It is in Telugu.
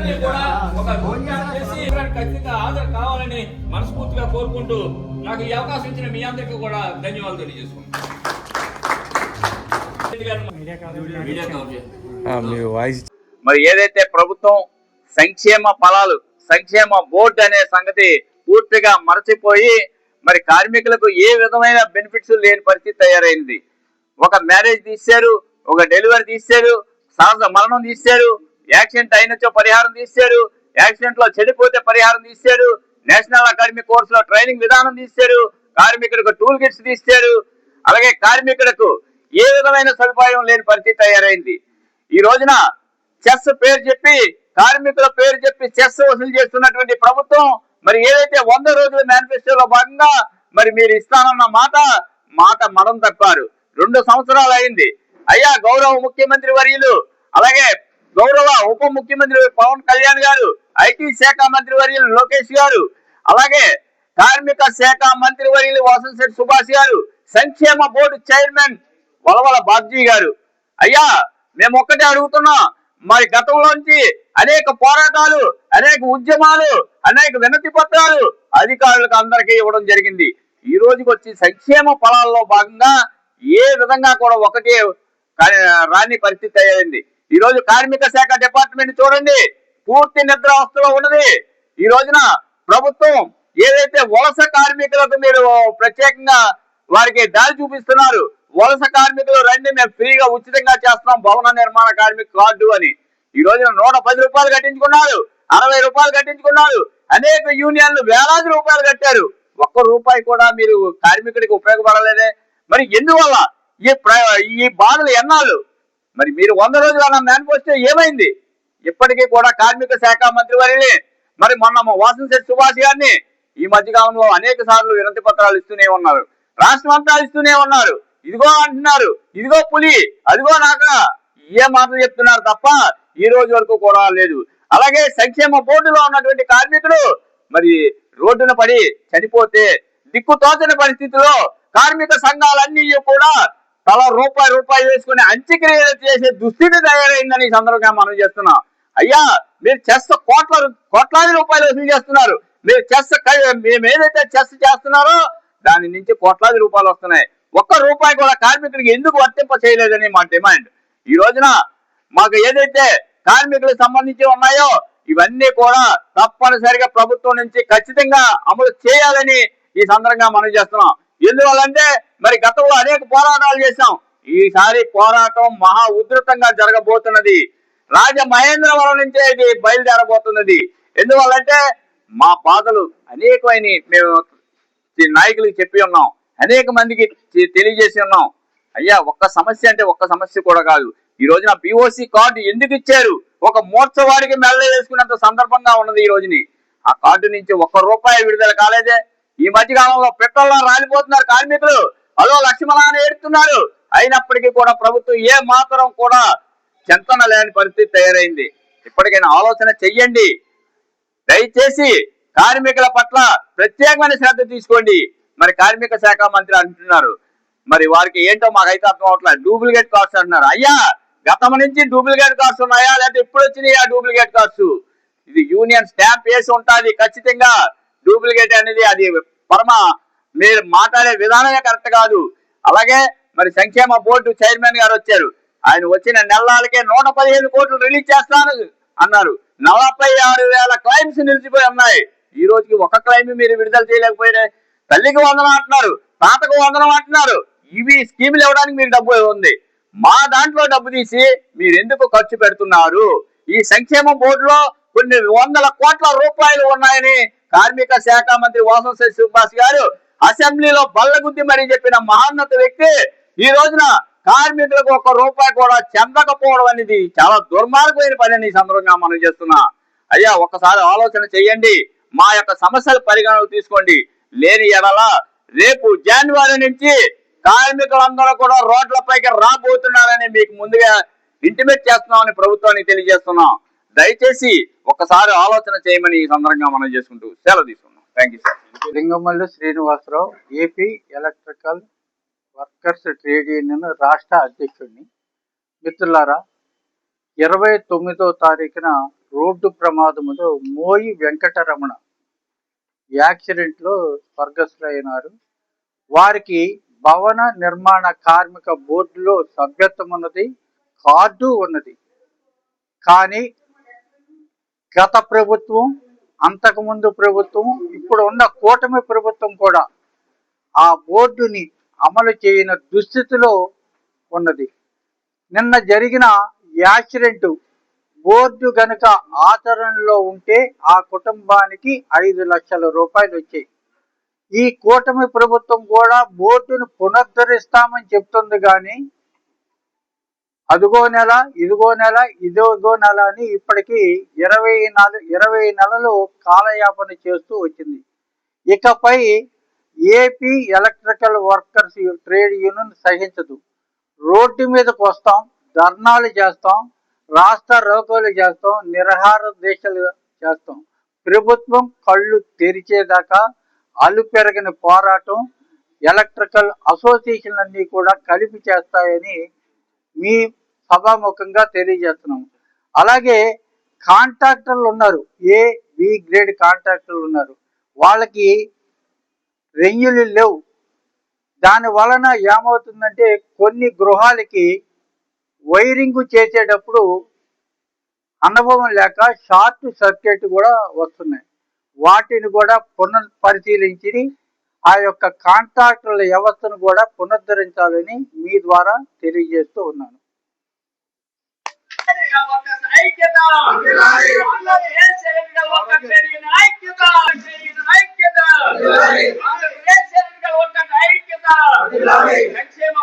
అందరినీ కూడా ఒక చేసి ఖచ్చితంగా హాజరు కావాలని మనస్ఫూర్తిగా కోరుకుంటూ నాకు ఈ అవకాశం ఇచ్చిన మీ అందరికీ కూడా ధన్యవాదాలు తెలియజేసుకుంటాను మరి ఏదైతే ప్రభుత్వం సంక్షేమ ఫలాలు సంక్షేమ బోర్డు అనే సంగతి పూర్తిగా మరచిపోయి మరి కార్మికులకు ఏ విధమైన బెనిఫిట్స్ లేని పరిస్థితి తయారైంది. ఒక మ్యారేజ్ తీశారు ఒక డెలివరీ తీశారు సహజ మరణం తీశారు యాక్సిడెంట్ అయినచో పరిహారం తీశారు యాక్సిడెంట్లో చెడిపోతే పరిహారం తీశారు నేషనల్ అకాడమీ కోర్సులో ట్రైనింగ్ విధానం తీశారు కార్మికులకు టూల్ కిట్స్ తీశారు అలాగే కార్మికులకు ఏ విధమైన సదుపాయం లేని పరిస్థితి తయారైంది. ఈ రోజున చెస్ పేరు చెప్పి కార్మికుల పేరు చెప్పి చెస్ వసూలు చేస్తున్నటువంటి ప్రభుత్వం మరి ఏదైతే వంద రోజుల మేనిఫెస్టోలో భాగంగా మరి మీరు ఇస్తానన్న మాట మాట మడం తప్పారు. రెండు సంవత్సరాలు అయింది. అయ్యా గౌరవ ముఖ్యమంత్రి వర్యులు అలాగే గౌరవ ఉప ముఖ్యమంత్రి పవన్ కళ్యాణ్ గారు ఐటీ శాఖ మంత్రి వర్యులు లోకేష్ గారు అలాగే కార్మిక శాఖ మంత్రి వర్యులు వాసంశెట్టి సుభాష్ గారు సంక్షేమ బోర్డు చైర్మన్ వలవల బాబ్జీ గారు. అయ్యా మేము ఒక్కటే అడుగుతున్నాం. మరి గతంలోంచి అనేక పోరాటాలు అనేక ఉద్యమాలు అనేక వినతి పత్రాలు అధికారులకు అందరికీ ఇవ్వడం జరిగింది. ఈ రోజుకి వచ్చి సంక్షేమ ఫలాల్లో భాగంగా ఏ విధంగా కూడా ఒకటే రాని పరిస్థితి అయ్యింది ఈ రోజు కార్మిక శాఖ డిపార్ట్మెంట్ చూడండి పూర్తి నిద్రావస్థలో ఉన్నది. ఈ రోజున ప్రభుత్వం ఏదైతే వలస కార్మికులకు మీరు ప్రత్యేకంగా వారికి దారి చూపిస్తున్నారు వలస కార్మికులు రండి మేము ఫ్రీగా ఉచితంగా చేస్తున్నాం భవన నిర్మాణ కార్మిక కార్డు అని. ఈ రోజున నూట పది రూపాయలు కట్టించుకున్నారు అరవై రూపాయలు కట్టించుకున్నారు అనేక యూనియన్లు వేలాది రూపాయలు కట్టారు. ఒక్క రూపాయి కూడా మీరు కార్మికుడికి ఉపయోగపడలేదే. మరి ఎందువల్ల ఈ ప్ర- ఈ బాధలు ఎన్నాళ్ళు? మరి మీరు వంద రోజులు అన్న మేనిఫెస్టో ఏమైంది? ఇప్పటికీ కూడా కార్మిక శాఖ మంత్రి వారిని మరి మొన్న మా వాసంశెట్టి సుభాష్ గారిని ఈ మధ్యకాలంలో అనేక సార్లు వినతి పత్రాలు ఇస్తూనే ఉన్నారు. రాష్ట్రం అంతా ఇస్తూనే ఉన్నారు. ఇదిగో అంటున్నారు ఇదిగో పులి అదిగో నాక. ఏ మాటలు చెప్తున్నారు తప్ప ఈ రోజు వరకు కూడా లేదు. అలాగే సంక్షేమ బోర్డులో ఉన్నటువంటి కార్మికులు మరి రోడ్డున పడి చనిపోతే దిక్కు తోచని పరిస్థితిలో కార్మిక సంఘాలన్నీ కూడా తల రూపాయి రూపాయి వేసుకుని అంత్యక్రియలు చేసే దుస్థితి తయారైందని ఈ సందర్భంగా మనం చేస్తున్నాం. అయ్యా మీరు చెస్ కోట్ల కోట్లాది రూపాయలు వసూలు చేస్తున్నారు. మీరు చెస్ మేము ఏదైతే చెస్ చేస్తున్నారో దాని నుంచి కోట్లాది రూపాయలు వస్తున్నాయి. ఒక్క రూపాయి కూడా కార్మికుడికి ఎందుకు వర్తింప చేయలేదని మా డిమాండ్. ఈ రోజున మాకు ఏదైతే కార్మికులకు సంబంధించి ఉన్నాయో ఇవన్నీ కూడా తప్పనిసరిగా ప్రభుత్వం నుంచి ఖచ్చితంగా అమలు చేయాలని ఈ సందర్భంగా మనం చేస్తున్నాం. ఎందువల్లంటే మరి గతంలో అనేక పోరాటాలు చేశాం. ఈసారి పోరాటం మహా ఉధృతంగా జరగబోతున్నది. రాజమహేంద్రవరం నుంచే ఇది బయలుదేరబోతున్నది. ఎందువల్లంటే మా బాధలు అనేకమైన మేము ఈ చెప్పి ఉన్నాం. అనేక మందికి తెలియజేసి ఉన్నాం. అయ్యా ఒక్క సమస్య అంటే ఒక్క సమస్య కూడా కాదు. ఈ రోజున పిఓసి కార్డు ఎందుకు ఇచ్చారు? ఒక మోర్చవాడికి మెల్ల వేసుకున్నంత సందర్భంగా ఉన్నది ఈ రోజుని. ఆ కార్డు నుంచి ఒక్క రూపాయి విడుదల కాలేదే. ఈ మధ్య కాలంలో పెట్రోల్లో రాలిపోతున్నారు కార్మికులు. అదో లక్ష్మణాన్ని ఏడుతున్నారు. అయినప్పటికీ కూడా ప్రభుత్వం ఏ మాత్రం కూడా చెంతన లేని పరిస్థితి తయారైంది. ఇప్పటికైనా ఆలోచన చెయ్యండి. దయచేసి కార్మికుల పట్ల ప్రత్యేకమైన శ్రద్ధ తీసుకోండి. మరి కార్మిక శాఖ మంత్రి అంటున్నారు. మరి వారికి ఏంటో మాకైతే అర్థం అవట్లేదు. డూప్లికేట్ కాస్ట్ అంటున్నారు. అయ్యా గతం నుంచి డూప్లికేట్ కార్డ్స్ ఉన్నాయా? లేకపోతే ఇప్పుడు వచ్చినాయి ఆ డూప్లికేట్ కార్డ్స్ ఇది యూనియన్ స్టాంప్ వేసి ఉంటుంది. ఖచ్చితంగా డూప్లికేట్ అనేది అది పరమ మీరు మాట్లాడే విధానమే కరెక్ట్ కాదు. అలాగే మరి సంక్షేమ బోర్డు చైర్మన్ గారు వచ్చారు. ఆయన వచ్చిన నెలలకే నూట పదిహేను కోట్లు రిలీజ్ చేస్తాను అన్నారు. నలభై ఆరు వేల క్లైమ్స్ నిలిచిపోయి ఉన్నాయి. ఈ రోజుకి ఒక క్లైమ్ మీరు విడుదల చేయలేకపోయినా తల్లికి వందనం అంటున్నారు తాతకు వందనం అంటున్నారు. ఇవి స్కీములు ఇవ్వడానికి మీరు డబ్బు ఉంది. మా దాంట్లో డబ్బు తీసి మీరు ఎందుకు ఖర్చు పెడుతున్నారు? ఈ సంక్షేమ బోర్డులో కొన్ని వందల కోట్ల రూపాయలు ఉన్నాయని కార్మిక శాఖ మంత్రి వాసంశెట్టి సుభాష్ గారు అసెంబ్లీలో బల్లగుద్ది మరీ చెప్పిన మహాన్నత వ్యక్తి. ఈ రోజున కార్మికులకు ఒక్క రూపాయి కూడా చెందకపోవడం అనేది చాలా దుర్మార్గమైన పని అని సందర్భంగా మనం చేస్తున్నా. అయ్యా ఒక్కసారి ఆలోచన చేయండి. మా యొక్క సమస్యలు పరిగణలోకి తీసుకోండి. లేని ఎడల రేపు జనవరి నుంచి కార్మికులందరూ కూడా రోడ్లపైకి రాబోతున్నారని మీకు ముందుగా ఇంటిమేట్ చేస్తున్నామని ప్రభుత్వానికి తెలియజేస్తున్నాం. దయచేసి ఒకసారి ఆలోచన చేయమని ఈ సందర్భంగా మనం చేసుకుంటూ సెలవు తీసుకున్నాం thank you sir Lingamalli Srinivasarao AP electrical workers trade union రాష్ట్ర అధ్యక్షుడిని. మిత్రులారా ఇరవై తొమ్మిదో తారీఖున రోడ్డు ప్రమాదంలో మోయి వెంకటరమణ యాక్సిడెంట్లో స్వర్గస్థులైనారు. వారికి భవన నిర్మాణ కార్మిక బోర్డులో సభ్యత్వం ఉన్నది కార్డు ఉన్నది. కానీ గత ప్రభుత్వం అంతకుముందు ప్రభుత్వం ఇప్పుడు ఉన్న కూటమి ప్రభుత్వం కూడా ఆ బోర్డుని అమలు చేయని దుస్థితిలో ఉన్నది. నిన్న జరిగిన యాక్సిడెంట్ బోర్డు గనుక ఆచరణలో ఉంటే ఆ కుటుంబానికి ఐదు లక్షల రూపాయలు వచ్చాయి. ఈ కూటమి ప్రభుత్వం కూడా బోర్డును పునరుద్ధరిస్తామని చెప్తుంది కానీ అదిగో నెల ఇదిగో నెల ఇదిగో నెల అని ఇప్పటికి ఇరవై నాలుగు ఇరవై నెలలు కాలయాపన చేస్తూ వచ్చింది. ఇకపై AP electrical workers trade union సహించదు. Road మీదకు వస్తాం ధర్నాలు చేస్తాం రాష్ట్ర రోకోలు చేస్తాం నిరహార దీక్షలు చేస్తాం. ప్రభుత్వం కళ్ళు తెరిచేదాకా అలు పెరగని పోరాటం ఎలక్ట్రికల్ అసోసియేషన్లన్నీ కూడా కలిపి చేస్తాయని మీ సభాముఖంగా తెలియజేస్తున్నాము. అలాగే కాంట్రాక్టర్లు ఉన్నారు. ఏ బి గ్రేడ్ కాంట్రాక్టర్లు ఉన్నారు. వాళ్ళకి రెన్యులు లేవు. దాని వలన ఏమవుతుందంటే కొన్ని గృహాలకి వైరింగ్ చేసేటప్పుడు అనుభవం లేక షార్ట్ సర్క్యూట్ కూడా వస్తున్నాయి. వాటిని కూడా పునఃపరిశీలించి ఆ యొక్క కాంట్రాక్టర్ల వ్యవస్థను కూడా పునరుద్ధరించాలని మీ ద్వారా తెలియజేస్తూ ఉన్నాను. ఐక్యత. ఐక్యత. ఐక్యత. సంక్షేమ